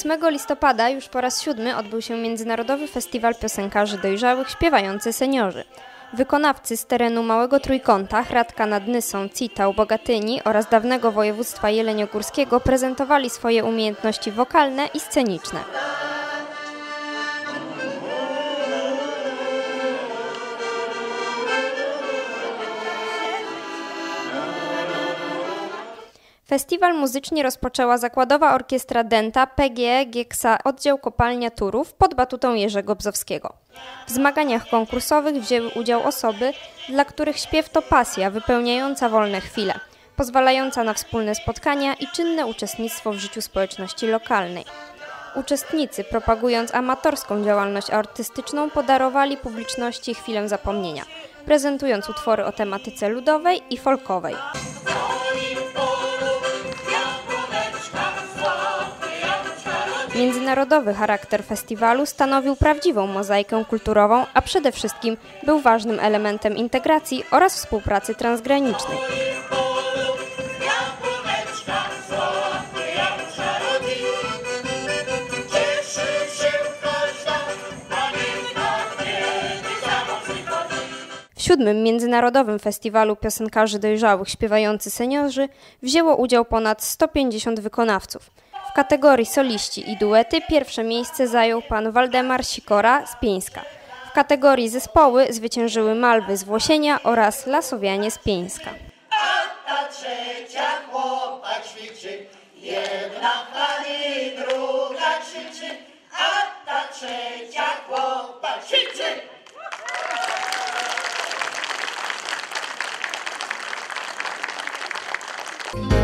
8 listopada już po raz siódmy odbył się Międzynarodowy Festiwal Piosenkarzy Dojrzałych Śpiewający Seniorzy. Wykonawcy z terenu Małego Trójkąta, Hradka nad Nysą, Citał, Bogatyni oraz dawnego województwa jeleniogórskiego prezentowali swoje umiejętności wokalne i sceniczne. Festiwal muzycznie rozpoczęła zakładowa orkiestra Denta PGE Gieksa Oddział Kopalnia Turów pod batutą Jerzego Bzowskiego. W zmaganiach konkursowych wzięły udział osoby, dla których śpiew to pasja wypełniająca wolne chwile, pozwalająca na wspólne spotkania i czynne uczestnictwo w życiu społeczności lokalnej. Uczestnicy, propagując amatorską działalność artystyczną, podarowali publiczności chwilę zapomnienia, prezentując utwory o tematyce ludowej i folkowej. Międzynarodowy charakter festiwalu stanowił prawdziwą mozaikę kulturową, a przede wszystkim był ważnym elementem integracji oraz współpracy transgranicznej. W siódmym Międzynarodowym Festiwalu Piosenkarzy Dojrzałych Śpiewający Seniorzy wzięło udział ponad 150 wykonawców. W kategorii soliści i duety pierwsze miejsce zajął pan Waldemar Sikora z Pieńska. W kategorii zespoły zwyciężyły Malwy z Włosienia oraz Lasowianie z Pieńska. A ta trzecia chłopa ćwiczy, jedna chwali, druga krzyczy, a ta trzecia chłopa ćwiczy. Thank